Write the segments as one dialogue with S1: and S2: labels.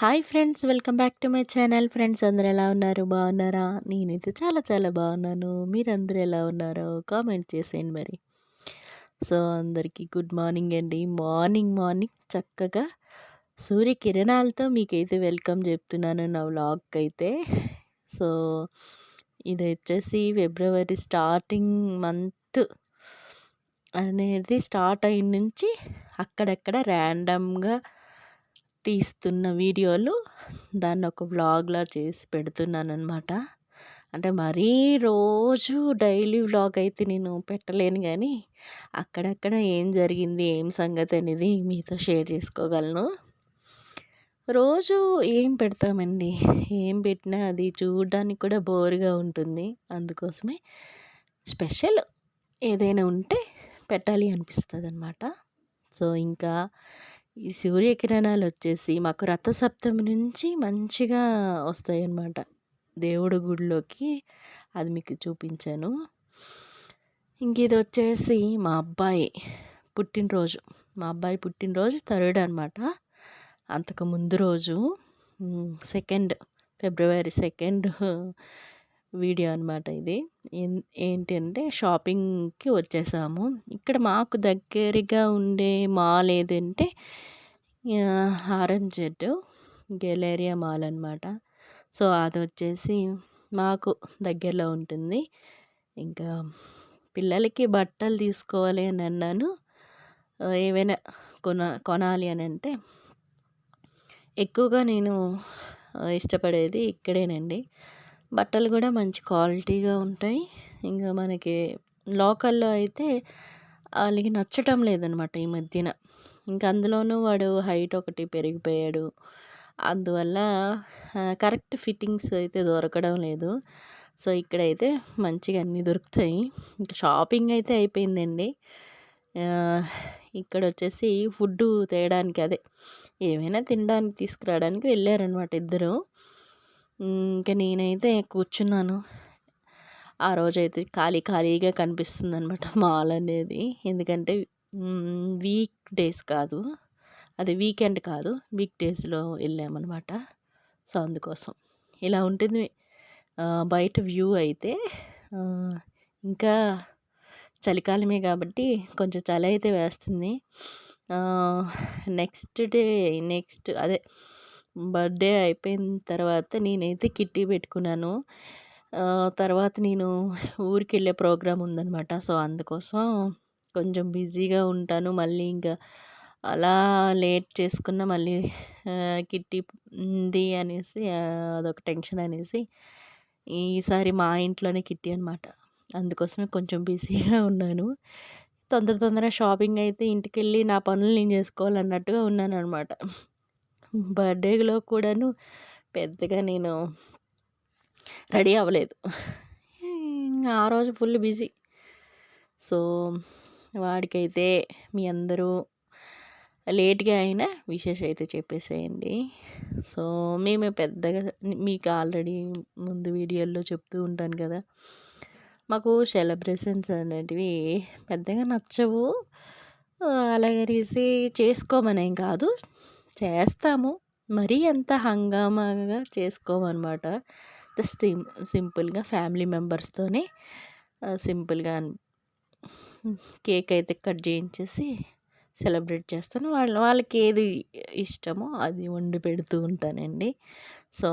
S1: Hi friends welcome back to my channel. Friends అందరూ ఎలా ఉన్నారు? బాగున్నారా? నేనైతే చాలా చాలా బాగున్నాను. మీరందరూ ఎలా ఉన్నారో కామెంట్ చేసేయండి మరి. సో అందరికీ గుడ్ మార్నింగ్ అండి. మార్నింగ్ మార్నింగ్ చక్కగా సూర్యకిరణాలతో మీకైతే వెల్కమ్ చెప్తున్నాను నా వ్లాగ్కి అయితే సో ఇది వచ్చేసి ఫిబ్రవరి స్టార్టింగ్ మంత్ అనేది స్టార్ట్ అయిన నుంచి అక్కడక్కడ ర్యాండమ్గా తీస్తున్న వీడియోలు దాన్ని ఒక వ్లాగ్లా చేసి పెడుతున్నాను అనమాట అంటే మరీ రోజు డైలీ వ్లాగ్ అయితే నేను పెట్టలేను కానీ అక్కడక్కడ ఏం జరిగింది ఏం సంగతి అనేది మీతో షేర్ చేసుకోగలను. రోజు ఏం పెడతామండి? ఏం పెట్టినా అది చూడడానికి కూడా బోర్గా ఉంటుంది. అందుకోసమే స్పెషల్ ఏదైనా ఉంటే పెట్టాలి అనిపిస్తుంది అనమాట సో ఇంకా ఈ సూర్యకిరణాలు వచ్చేసి మాకు రథసప్తమి నుంచి మంచిగా వస్తాయి అన్నమాట గుడిలోకి అది మీకు చూపించాను. ఇంక ఇది వచ్చేసి మా అబ్బాయి పుట్టినరోజు. మా అబ్బాయి పుట్టినరోజు థర్డ్ అనమాట అంతకు ముందు రోజు సెకండ్ ఫిబ్రవరి సెకండ్ వీడియో అనమాట ఇది. ఏంటంటే షాపింగ్కి వచ్చేసాము. ఇక్కడ మాకు దగ్గరగా ఉండే మాల్ ఏదంటే ఆర్ఎంజెడ్ గెలేరియా మాల్ అనమాట సో అది వచ్చేసి మాకు దగ్గరలో ఉంటుంది. ఇంకా పిల్లలకి బట్టలు తీసుకోవాలి అని అన్నాను. ఏవైనా కొన కొనాలి అని అంటే ఎక్కువగా నేను ఇష్టపడేది ఇక్కడేనండి. బట్టలు కూడా మంచి క్వాలిటీగా ఉంటాయి. ఇంకా మనకి లోకల్లో అయితే వాళ్ళకి నచ్చటం లేదనమాట ఈ మధ్యన. ఇంకా అందులోనూ వాడు హైట్ ఒకటి పెరిగిపోయాడు. అందువల్ల కరెక్ట్ ఫిట్టింగ్స్ అయితే దొరకడం లేదు. సో ఇక్కడైతే మంచిగా అన్నీ దొరుకుతాయి. ఇంకా షాపింగ్ అయితే అయిపోయిందండి. ఇక్కడ వచ్చేసి ఫుడ్ తేయడానికి అదే ఏమైనా తినడానికి తీసుకురావడానికి వెళ్ళారనమాట ఇద్దరు. ఇంకా నేనైతే కూర్చున్నాను. ఆ రోజైతే ఖాళీ ఖాళీగా కనిపిస్తుంది అనమాట మాల్ అనేది. ఎందుకంటే వీక్ డేస్ కాదు. అది వీకెండ్ కాదు. వీక్ డేస్లో వెళ్ళామన్నమాట. సో అందుకోసం. ఇలా ఉంటుంది. బయట వ్యూ అయితే ఇంకా చలికాలమే కాబట్టి కొంచెం చలి అయితే వేస్తుంది. నెక్స్ట్ డే నెక్స్ట్ అదే బర్త్డే అయిపోయిన తర్వాత నేనైతే కిట్టి పెట్టుకున్నాను. తర్వాత నేను ఊరికి వెళ్ళే ప్రోగ్రాం ఉందన్నమాట. సో అందుకోసం కొంచెం బిజీగా ఉంటాను. మళ్ళీ ఇంకా అలా లేట్ చేసుకున్న మళ్ళీ కిట్టి ఉంది అనేసి అదొక టెన్షన్ అనేసి ఈసారి మా ఇంట్లోనే కిట్టి అనమాట అందుకోసమే కొంచెం బిజీగా ఉన్నాను. తొందర తొందర షాపింగ్ అయితే ఇంటికి వెళ్ళి నా పనులు నేను చేసుకోవాలన్నట్టుగా ఉన్నాను అనమాట బర్త్డేలో కూడాను పెద్దగా నేను రెడీ అవ్వలేదు. ఆ రోజు ఫుల్ బిజీ. సో వాడికైతే మీ అందరూ లేట్గా అయినా విషెస్ అయితే చెప్పేసేయండి. సో మేము పెద్దగా మీకు ఆల్రెడీ ముందు వీడియోల్లో చెప్తూ ఉంటాను కదా. మాకు సెలబ్రేషన్స్ అనేటివి పెద్దగా నచ్చవు. అలాగనేసి చేసుకోమనేం కాదు. చేస్తాము. మరీ అంత హంగామాగా చేసుకోమన్నమాట జస్ట్ సింపుల్గా ఫ్యామిలీ మెంబర్స్తోనే సింపుల్గా కేక్ అయితే కట్ చేయించేసి సెలబ్రేట్ చేస్తాను. వాళ్ళ వాళ్ళకి ఏది ఇష్టమో అది వండి పెడుతూ ఉంటానండి. సో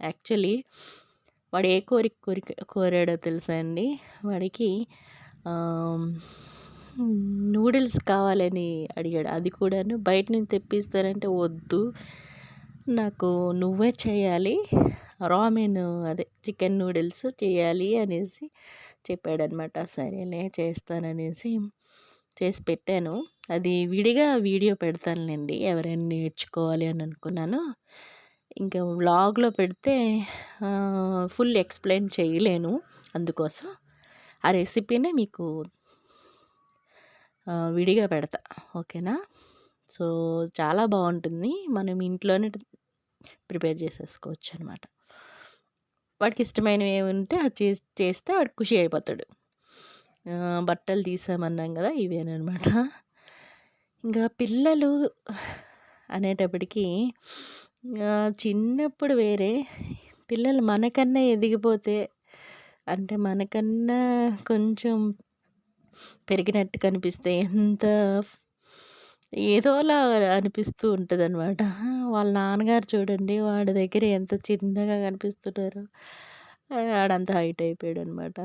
S1: యాక్చువల్లీ వాడు ఏ కోరిక కోరిక కోరాడో తెలుసా అండి? వాడికి నూడిల్స్ కావాలని అడిగాడు. అది కూడాను బయట నుంచి తెప్పిస్తారంటే వద్దు. నాకు నువ్వే చేయాలి. రామెన్ అదే చికెన్ నూడిల్స్ చేయాలి అనేసి చెప్పాడనమాట సరేలే చేస్తాననేసి చేసి పెట్టాను. అది విడిగా వీడియో పెడతానులేండి ఎవరైనా నేర్చుకోవాలి అని అనుకున్నాను. ఇంకా వ్లాగ్లో పెడితే ఫుల్ ఎక్స్ప్లెయిన్ చేయలేను అందుకోసం. ఆ రెసిపీనే మీకు విడిగా పెడతా. ఓకేనా? సో చాలా బాగుంటుంది మనం ఇంట్లోనే ప్రిపేర్ చేసేసుకోవచ్చు అనమాట వాడికి ఇష్టమైనవి ఏమి ఉంటే అది చేస్తే వాడు ఖుషి అయిపోతాడు. బట్టలు తీసామన్నాం కదా ఇవేనమాట ఇంకా పిల్లలు అనేటప్పటికీ చిన్నప్పుడు వేరే. పిల్లలు మనకన్నా ఎదిగిపోతే అంటే మనకన్నా కొంచెం పెరిగినట్టు కనిపిస్తే ఎంత ఏదోలా అనిపిస్తూ ఉంటుంది అనమాట వాళ్ళ నాన్నగారు చూడండి వాడి దగ్గర ఎంత చిన్నగా కనిపిస్తున్నారు ఆడంత హైట్ అయిపోయాడు అనమాట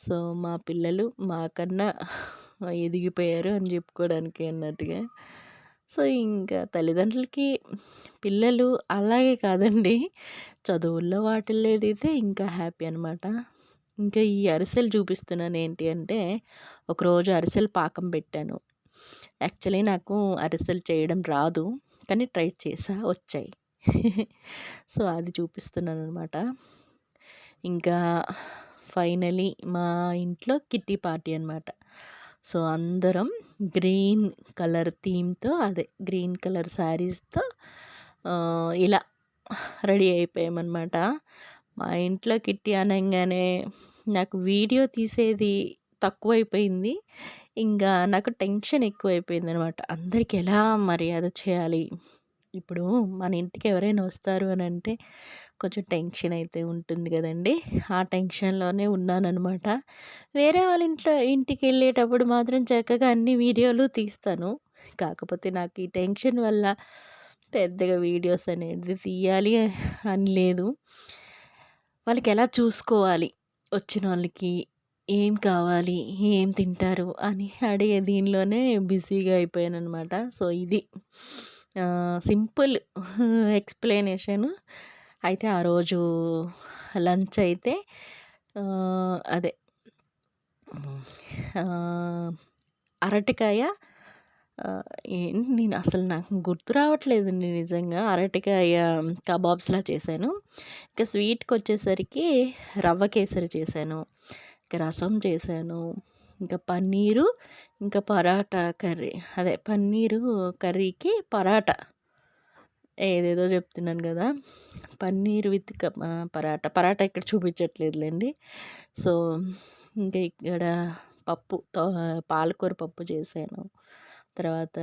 S1: సో మా పిల్లలు మాకన్నా ఎదిగిపోయారు అని చెప్పుకోవడానికి అన్నట్టుగా. సో ఇంకా తల్లిదండ్రులకి పిల్లలు అలాగే కాదండి. చదువుల్లో వాటిల్లో ఎదిగితే ఇంకా హ్యాపీ అనమాట ఇంకా ఈ అరిసెలు చూపిస్తున్నాను ఏంటి అంటే ఒకరోజు అరిసెలు పాకం పెట్టాను. యాక్చువల్లీ నాకు అరిసెలు చేయడం రాదు కానీ ట్రై చేసా వచ్చాయి. సో అది చూపిస్తున్నాను అనమాట ఇంకా ఫైనలీ మా ఇంట్లో కిట్టి పార్టీ అనమాట సో అందరం గ్రీన్ కలర్ థీమ్తో అదే గ్రీన్ కలర్ శారీస్తో ఇలా రెడీ అయిపోయామన్నమాట. మా ఇంట్లో కిట్టి అనగానే నాకు వీడియో తీసేది తక్కువైపోయింది. ఇంకా నాకు టెన్షన్ ఎక్కువైపోయింది అనమాట అందరికి ఎలా మర్యాద చేయాలి? ఇప్పుడు మన ఇంటికి ఎవరైనా వస్తారు అని అంటే కొంచెం టెన్షన్ అయితే ఉంటుంది కదండి. ఆ టెన్షన్లోనే ఉన్నానన్నమాట వేరే వాళ్ళ ఇంట్లో ఇంటికి వెళ్ళేటప్పుడు మాత్రం చక్కగా అన్ని వీడియోలు తీస్తాను. కాకపోతే నాకు ఈ టెన్షన్ వల్ల పెద్దగా వీడియోస్ అనేది తీయాలి అని లేదు. వాళ్ళకి ఎలా చూసుకోవాలి? వచ్చిన వాళ్ళకి ఏం కావాలి? ఏం తింటారు? అని అడిగే దీనిలోనే బిజీగా అయిపోయాను అనమాట సో ఇది సింపుల్ ఎక్స్ప్లెనేషన్. అయితే ఆ రోజు లంచ్ అయితే అదే అరటికాయ నేను అసలు నాకు గుర్తు రావట్లేదండి నిజంగా. అరటికాయ కబాబ్స్లా చేశాను. ఇంకా స్వీట్కి వచ్చేసరికి రవ్వ కేసరి చేశాను. ఇంకా రసం చేశాను. ఇంకా పన్నీరు ఇంకా పరాటా కర్రీ. అదే పన్నీరు కర్రీకి పరాటా. ఏదేదో చెప్తున్నాను కదా. పన్నీర్ విత్ పరాటా. పరాటా ఇక్కడ చూపించట్లేదులేండి. సో ఇంకా ఇక్కడ పప్పు పాలకూర పప్పు చేశాను. తర్వాత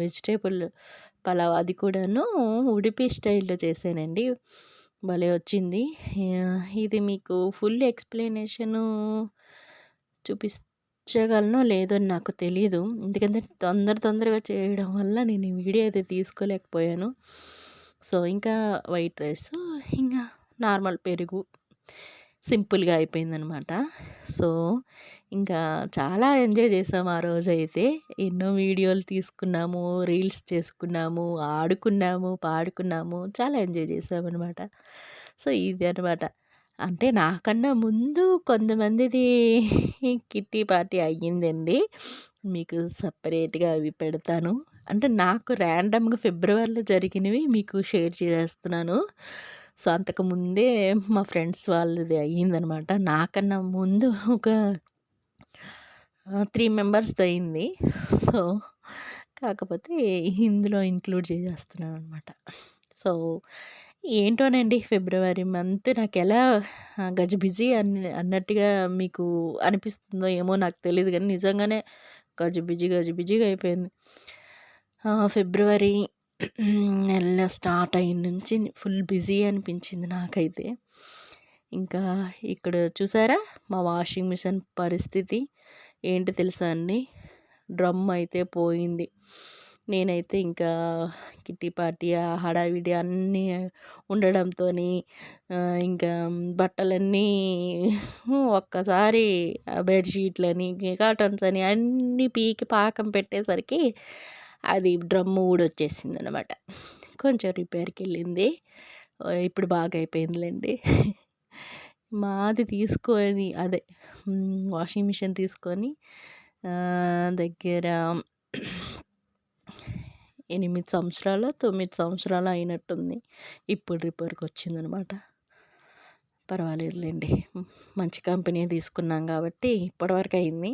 S1: వెజిటేబుల్ పలావ్ అది కూడాను ఉడిపి స్టైల్లో చేశానండి. భలే వచ్చింది. ఇది మీకు ఫుల్ ఎక్స్ప్లెనేషను చూపించగలనో లేదో నాకు తెలీదు. ఎందుకంటే తొందర తొందరగా చేయడం వల్ల నేను వీడియో అయితే తీసుకోలేకపోయాను. సో ఇంకా వైట్ రైస్ ఇంకా నార్మల్ పెరుగు సింపుల్గా అయిపోయిందనమాట. సో ఇంకా చాలా ఎంజాయ్ చేసాము ఆ రోజు అయితే ఎన్నో వీడియోలు తీసుకున్నాము రీల్స్ చేసుకున్నాము ఆడుకున్నాము పాడుకున్నాము చాలా ఎంజాయ్ చేసాము అనమాట సో ఇది అనమాట అంటే నాకన్నా ముందు కొంతమందిది కిట్టి పార్టీ అయ్యిందండి. మీకు సపరేట్గా అవి పెడతాను. అంటే నాకు ర్యాండమ్గా ఫిబ్రవరిలో జరిగినవి మీకు షేర్ చేస్తున్నాను సో అంతకుముందే మా ఫ్రెండ్స్ వాళ్ళది అయ్యిందనమాట నాకన్నా ముందు ఒక త్రీ మెంబర్స్ది అయింది. సో కాకపోతే ఇందులో ఇంక్లూడ్ చేసేస్తున్నాను అనమాట సో ఏంటోనండి ఫిబ్రవరి మంత్ నాకు ఎలా గజిబిజి అన్న అన్నట్టుగా మీకు అనిపిస్తుందో ఏమో నాకు తెలియదు కానీ నిజంగానే గజిబిజి గజిబిజిగా అయిపోయింది. ఫిబ్రవరి నెల స్టార్ట్ అయిన నుంచి ఫుల్ బిజీ అనిపించింది నాకైతే. ఇంకా ఇక్కడ చూసారా? మా వాషింగ్ మిషన్ పరిస్థితి. ఏంటి తెలుసా అండి? డ్రమ్ అయితే పోయింది. నేనైతే ఇంకా కిట్టి పార్టీ హడావిడి అన్నీ ఉండడంతో ఇంకా బట్టలన్నీ ఒక్కసారి బెడ్షీట్లని కాటన్స్ అని అన్నీ పీకి పాకం పెట్టేసరికి అది డ్రమ్ము ఊడొచ్చేసింది అనమాట కొంచెం రిపేర్కి వెళ్ళింది ఇప్పుడు బాగా అయిపోయిందిలేండి మాది తీసుకొని అదే వాషింగ్ మిషన్ తీసుకొని దగ్గర ఎనిమిది సంవత్సరాలు తొమ్మిది సంవత్సరాలు అయినట్టుంది. ఇప్పుడు రిపేర్కి వచ్చిందనమాట. పర్వాలేదులేండి. మంచి కంపెనీ తీసుకున్నాం కాబట్టి ఇప్పటివరకు అయింది.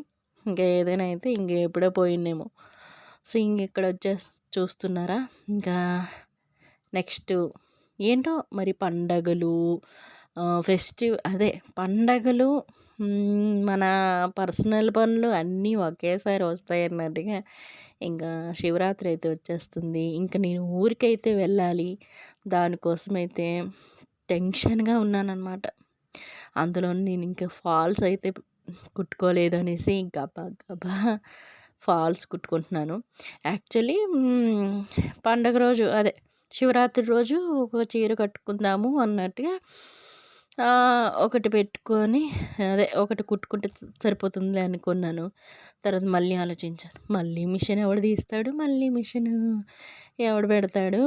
S1: ఇంకా ఏదైనా అయితే ఇంక ఎప్పుడో పోయిందేమో. సో ఇంక ఇక్కడ వచ్చేసి చూస్తున్నారా? ఇంకా నెక్స్ట్ ఏంటో? మరి పండగలు ఫెస్టివ్ అదే పండగలు మన పర్సనల్ పనులు అన్నీ ఒకేసారి వస్తాయి అన్నట్టుగా ఇంకా శివరాత్రి అయితే వచ్చేస్తుంది. ఇంకా నేను ఊరికైతే వెళ్ళాలి. దానికోసమైతే టెన్షన్గా ఉన్నానన్నమాట. అందులో నేను ఇంకా ఫాల్స్ అయితే కుట్టుకోలేదు అనేసి గబా గబా ఫాల్స్ కుట్టుకుంటున్నాను. యాక్చువల్లీ పండగ రోజు అదే శివరాత్రి రోజు ఒక చీర కట్టుకుందాము అన్నట్టుగా ఒకటి పెట్టుకొని అదే ఒకటి కుట్టుకుంటే సరిపోతుంది అనుకున్నాను. తర్వాత మళ్ళీ ఆలోచించాను. మళ్ళీ మిషన్ ఎవడు తీస్తాడు? మళ్ళీ మిషన్ ఎవడు పెడతాడు?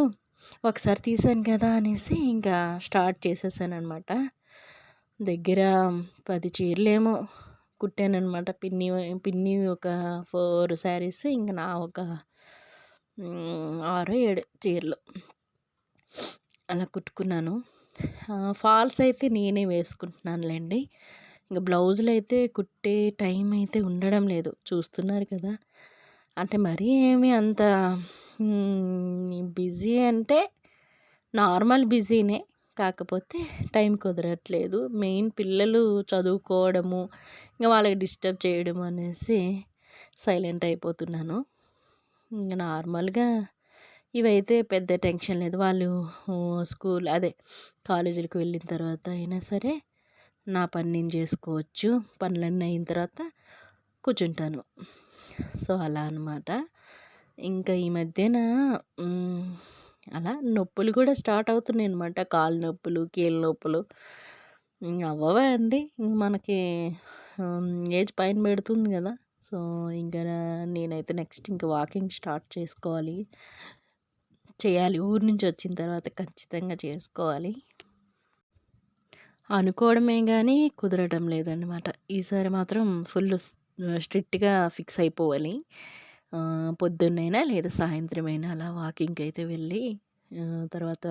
S1: ఒకసారి తీసాను కదా అనేసి ఇంకా స్టార్ట్ చేసేసాను అనమాట దగ్గర పది చీరలేమో కుట్టానమాట పిన్ని పిన్ని ఒక ఫోర్ శారీస్ ఇంకా నా ఒక ఆరు ఏడు చీరలు. అలా కుట్టుకున్నాను. ఫాల్స్ అయితే నేనే వేసుకుంటున్నానులేండి. ఇంకా బ్లౌజులు అయితే కుట్టే టైం అయితే ఉండడం లేదు. చూస్తున్నారు కదా. అంటే మరీ ఏమి అంత బిజీ అంటే నార్మల్ బిజీనే. కాకపోతే టైం కుదరట్లేదు. మెయిన్ పిల్లలు చదువుకోవడము ఇంకా వాళ్ళకి డిస్టర్బ్ చేయడం అనేసి సైలెంట్ అయిపోతున్నాను. ఇంకా నార్మల్గా ఇవైతే పెద్ద టెన్షన్ లేదు. వాళ్ళు స్కూల్ అదే కాలేజీలకు వెళ్ళిన తర్వాత అయినా సరే నా పని నేను చేసుకోవచ్చు. పనులన్నీ అయిన తర్వాత కూర్చుంటాను. సో అలా అనమాట ఇంకా ఈ మధ్యన అలా నొప్పులు కూడా స్టార్ట్ అవుతున్నాయి అనమాట కాలు నొప్పులు కీళ్ళ నొప్పులు. అవ్వవే అండి. మనకి ఏజ్ పైన పెడుతుంది కదా. సో ఇంకా నేనైతే నెక్స్ట్ ఇంకా వాకింగ్ స్టార్ట్ చేసుకోవాలి. చేయాలి. ఊరు నుంచి వచ్చిన తర్వాత ఖచ్చితంగా చేసుకోవాలి. అనుకోవడమే కానీ కుదరడం లేదన్నమాట. ఈసారి మాత్రం ఫుల్ స్ట్రిక్ట్గా ఫిక్స్ అయిపోవాలి. పొద్దున్నైనా లేదా సాయంత్రమైనా అలా వాకింగ్కి అయితే వెళ్ళి తర్వాత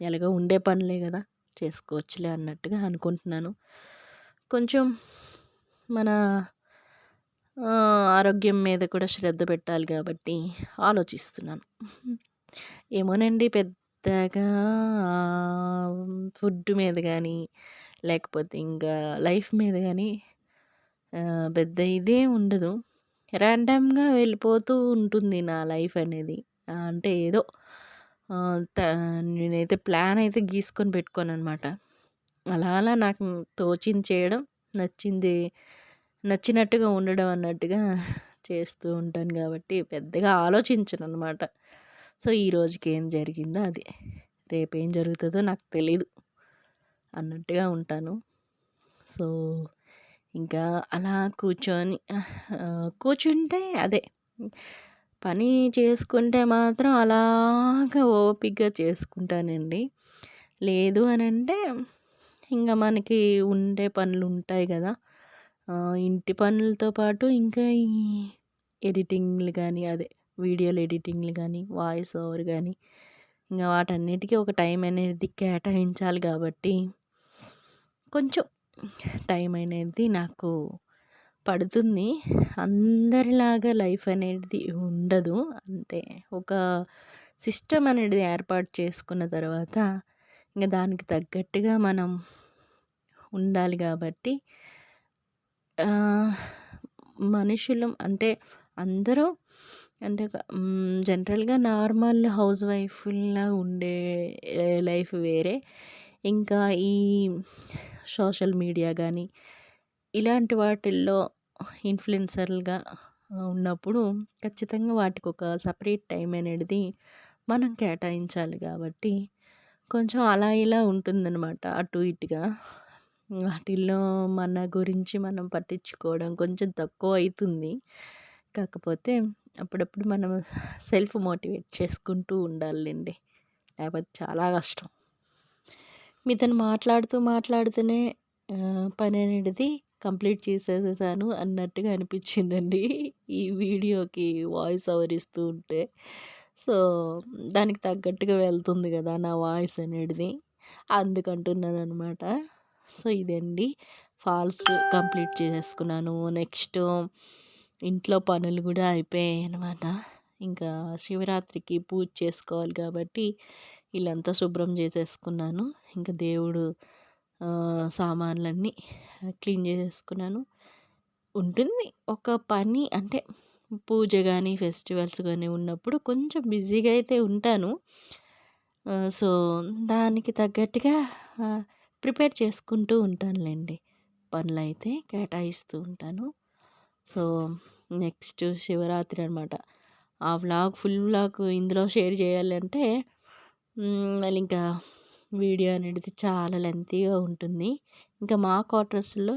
S1: ఎలాగో ఉండే పనులే కదా చేసుకోవచ్చులే అన్నట్టుగా అనుకుంటున్నాను. కొంచెం మన ఆరోగ్యం మీద కూడా శ్రద్ధ పెట్టాలి కాబట్టి ఆలోచిస్తున్నాను. ఏమోనండి పెద్దగా ఫుడ్ మీద కానీ లేకపోతే ఇంకా లైఫ్ మీద కానీ పెద్ద ఇదే ఉండదు. ర్యాండమ్గా వెళ్ళిపోతూ ఉంటుంది నా లైఫ్ అనేది. అంటే ఏదో నేనైతే ప్లాన్ అయితే గీసుకొని పెట్టుకోను అనమాట అలా అలా నాకు తోచింది చేయడం నచ్చింది నచ్చినట్టుగా ఉండడం అన్నట్టుగా చేస్తూ ఉంటాను కాబట్టి పెద్దగా ఆలోచించను అనమాట సో ఈ రోజుకి ఏం జరిగిందో అది. రేపు ఏం జరుగుతుందో నాకు తెలీదు. అన్నట్టుగా ఉంటాను. సో ఇంకా అలా కూర్చొని కూర్చుంటే అదే. పని చేసుకుంటే మాత్రం అలాగా ఓపికగా చేసుకుంటానండి. లేదు అని అంటే ఇంకా మనకి ఉండే పనులు ఉంటాయి కదా. ఇంటి పనులతో పాటు ఇంకా ఈ ఎడిటింగ్లు కానీ అదే. వీడియోలు ఎడిటింగ్లు కానీ వాయిస్ ఓవర్ కానీ ఇంకా వాటన్నిటికీ ఒక టైం అనేది కేటాయించాలి కాబట్టి కొంచెం టైం అనేది నాకు పడుతుంది. అందరిలాగా లైఫ్ అనేది ఉండదు. అంటే ఒక సిస్టమ్ అనేది ఏర్పాటు చేసుకున్న తర్వాత ఇంకా దానికి తగ్గట్టుగా మనం ఉండాలి కాబట్టి మనుషులం అంటే అందరూ అంటే జనరల్గా నార్మల్ హౌస్ వైఫ్లా ఉండే లైఫ్ వేరే. ఇంకా ఈ సోషల్ మీడియా కానీ ఇలాంటి వాటిల్లో ఇన్ఫ్లుయెన్సర్లుగా ఉన్నప్పుడు ఖచ్చితంగా వాటికి ఒక సపరేట్ టైం అనేది మనం కేటాయించాలి కాబట్టి కొంచెం అలా ఇలా ఉంటుందన్నమాట అటు ఇటుగా. వాటిల్లో మన గురించి మనం పట్టించుకోవడం కొంచెం తక్కువ అవుతుంది కాకపోతే అప్పుడప్పుడు మనం సెల్ఫ్ మోటివేట్ చేసుకుంటూ ఉండాలండి. లేకపోతే చాలా కష్టం. మీతను మాట్లాడుతూ మాట్లాడుతూనే పని అనేది కంప్లీట్ చేసేసాను అన్నట్టుగా అనిపించిందండి. ఈ వీడియోకి వాయిస్ ఓవర్ ఇస్తూ ఉంటే. సో దానికి తగ్గట్టుగా వెళ్తుంది కదా నా వాయిస్ అనేది. అందుకంటున్నాను అనమాట సో ఇదండి. ఫాల్స్ కంప్లీట్ చేసేసుకున్నాను. నెక్స్ట్ ఇంట్లో పనులు కూడా అయిపోయాయి అనమాట ఇంకా శివరాత్రికి పూజ చేసుకోవాలి కాబట్టి ఇల్లంతా శుభ్రం చేసేసుకున్నాను ఇంకా దేవుడు సామాన్లన్నీ క్లీన్ చేసేసుకున్నాను ఉంటుంది ఒక పని అంటే పూజ కానీ ఫెస్టివల్స్ కానీ ఉన్నప్పుడు కొంచెం బిజీగా అయితే ఉంటాను. సో, దానికి తగ్గట్టుగా ప్రిపేర్ చేసుకుంటూ ఉంటానులెండి. పనులైతే కేటాయిస్తూ ఉంటాను. సో, నెక్స్ట్ శివరాత్రి అనమాట. ఆ వ్లాగ్ ఫుల్ వ్లాగ్ ఇందులో షేర్ చేయాలంటే హ్మ్, మళ్ళీ ఇంకా వీడియో అనేది చాలా లెంతీగా ఉంటుంది. ఇంకా మా క్వార్టర్స్‌లో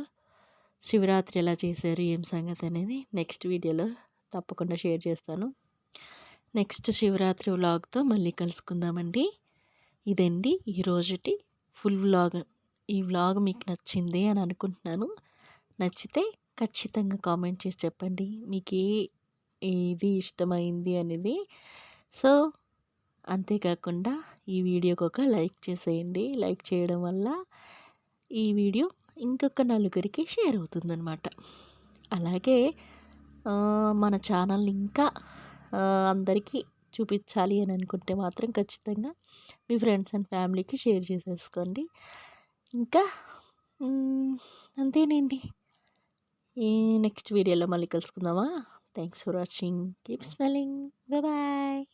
S1: శివరాత్రి ఎలా చేశారు, ఏం సంగతి అనేది నెక్స్ట్ వీడియోలో తప్పకుండా షేర్ చేస్తాను. నెక్స్ట్ శివరాత్రి వ్లాగ్‌తో మళ్ళీ కలుసుకుందామండి. ఇదండి ఈరోజుటి ఫుల్ వ్లాగ్. ఈ వ్లాగ్ మీకు నచ్చింది అని అనుకుంటున్నాను. నచ్చితే ఖచ్చితంగా కామెంట్ చేసి చెప్పండి. మీకు ఏ ఇది ఇష్టమైంది అనేది. సో, అంతేకాకుండా ఈ వీడియోకి ఒక లైక్ చేసేయండి. లైక్ చేయడం వల్ల ఈ వీడియో ఇంకొక నలుగురికి షేర్ అవుతుందనమాట. అలాగే మన ఛానల్‌ని ఇంకా అందరికీ చూపించాలి అని అనుకుంటే మాత్రం ఖచ్చితంగా మీ ఫ్రెండ్స్ అండ్ ఫ్యామిలీకి షేర్ చేసేసుకోండి. ఇంకా అంతేనండి. ఈ నెక్స్ట్ వీడియోలో మళ్ళీ కలుసుకుందామా? Thanks for watching. Keep smelling bye.